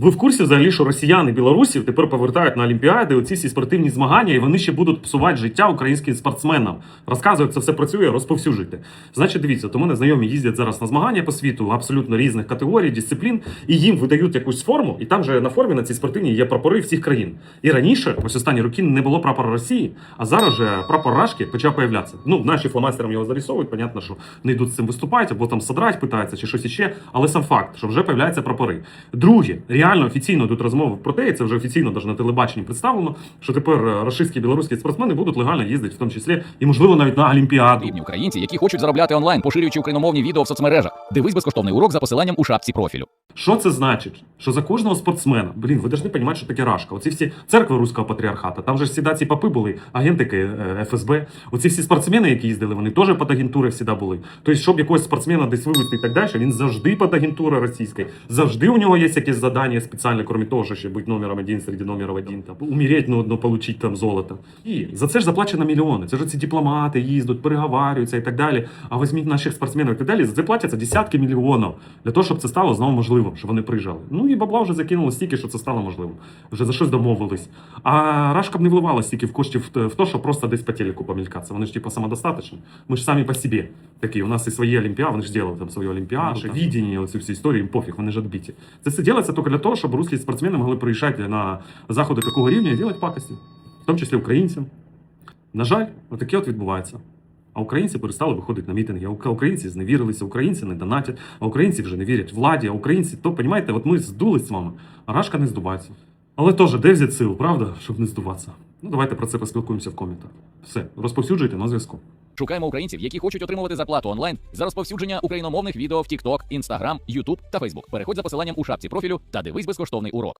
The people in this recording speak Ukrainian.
Ви в курсі взагалі, що росіяни білорусів тепер повертають на Олімпіади оці всі спортивні змагання, і вони ще будуть псувати життя українським спортсменам. Розказують, це все працює, розповсюджуйте. Значить, дивіться, то мене знайомі їздять зараз на змагання по світу абсолютно різних категорій, дисциплін, і їм видають якусь форму, і там же на формі на цій спортивній є прапори всіх країн. І раніше, ось останні роки, не було прапора Росії, а зараз же прапор Рашки почав появлятися. Ну, наші фломастерам його зарисовують, понятно, що не йдуть з цим виступати, або там содрать питаються, чи щось іще. Але сам факт, що вже появляються прапори. Друге, реально офіційно тут розмови про те, і це вже офіційно навіть на телебаченні представлено, що тепер е, рашистські білоруські спортсмени будуть легально їздити, в тому числі і можливо навіть на Олімпіаду. Потрібні українці, які хочуть заробляти онлайн, поширюючи україномовні відео в соцмережах. Дивись безкоштовний урок за посиланням у шапці профілю. Що це значить? Що за кожного спортсмена, блін, ви повинні розуміти, що таке рашка. Оці всі церкви руського патріархата, там же ж всіда ці папи були, агентики е, ФСБ. Оці всі спортсмени, які їздили, вони теж під агентури всіда були. Тобто, щоб якогось спортсмена десь вивести і так далі, він завжди під агентурою російською. Завжди у нього є якесь завдання спеціальне, крім того, що ще бути номером один серед номерів один, там, умереть, ну, ну, получить там золото. І за це ж заплачено мільйони. Це ж ці дипломати їздять, переговарюються і так далі. А візьміть наших спортсменів і так далі. За це платяться десятки мільйонів для того, щоб це стало знову можливим, щоб вони приїжджали. Ну і бабла вже закинули стільки, що це стало можливим. Вже за щось домовились. А Рашка б не вливала стільки в коштів в, то, що просто десь по телеку помількатися. Вони ж типу самодостаточні. Ми ж самі по собі. Такі, у нас і свої олімпіади, вони ж делали там свої олімпіади, Ну, так. видіння, оці всі історії, їм пофіг, вони ж відбиті. Це все робиться тільки для того, щоб русські спортсмени могли приїжджати на заходи такого рівня і робити пакості, в тому числі українцям. На жаль, отаке от відбувається. А українці перестали виходити на мітинги. А українці зневірилися, українці не донатять, а українці вже не вірять владі, а українці, то, понімаєте, от ми здулись з вами, а рашка не здувається. Але теж, де взяти сил, правда, щоб не здуватися? Ну, давайте про це поспілкуємося в коментах. Все, розповсюджуйте на зв'язку. Шукаємо українців, які хочуть отримувати зарплату онлайн за розповсюдження україномовних відео в TikTok, Instagram, YouTube та Facebook. Переходь за посиланням у шапці профілю та дивись безкоштовний урок.